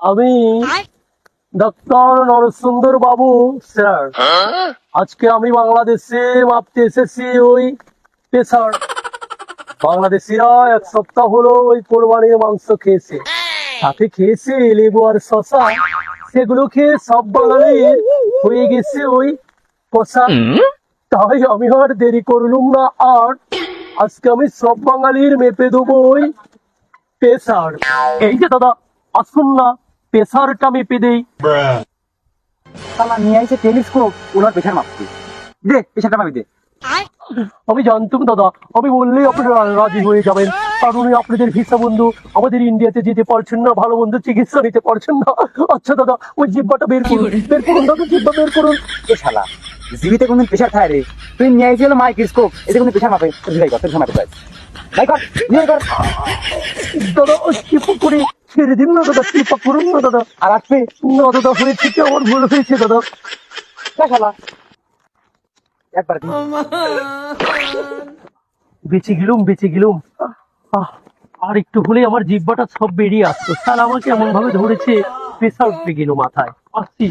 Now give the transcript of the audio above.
আমি ডক্টর নরসুন্দর বাবু স্যার। আজকে আমি বাংলাদেশে মাপতে এসেছি ওই প্রেসার বাংলাদেশিরা এক সপ্তাহ হলো ওই কোরবানির মাংস খেয়েছে। সাথে খেয়েছে লেবু আর শশা সেগুলো খেয়ে সব বাঙালির হয়ে গেছে ওই কষা। তাই আমি আর দেরি করলুম না আর আজকে আমি সব বাঙালির মেপে দেবো ওই প্রেসার এই যে দাদা আসুন না। প্রেসারটা মেপে দেই। শালা নিয়ে আইছে টেলিস্কোপ ওনার পেছার মাপতে দে। পেছারটা মাপি দে। আমি জানতাম দাদা আমি বললেই আপনারা রাজি হয়ে যাবেন। কারণ আপনাদের ভিসা বন্ধু। আমাদের ইন্ডিয়াতে যেতে পারছেন না ভালো মন্দ চিকিৎসা নিতে পারছেন না। আচ্ছা দাদা ওই জিব্বাটা বের করুন। বের করুন দাদা জিব্বা বের করুন। এ শালা জিবিতে কোনদিন পেশার খায় রে। তুই নিয়ে আইছি হলো মাইক্রোস্কোপ। এতে কোনো পেশার মাপে তুই ভাই কর তোর মাপে ভাই কর নিয়ে কর। দাদা চিপা করে ছেড়ে দিন না, দাদা। কৃপা করুন না, দাদা। আর আসবে না, দাদা, হয়ে থেকে আমার ভুল হয়েছে, দাদা। দেখালা একবার বেঁচে গেলুম বেঁচে গেলুম। আর একটু হলে আমার জিব্বাটা সব বেরিয়ে আসতো। স্যার আমাকে এমন ভাবে ধরেছে প্রেসার উঠে গেল মাথায়। আসছি।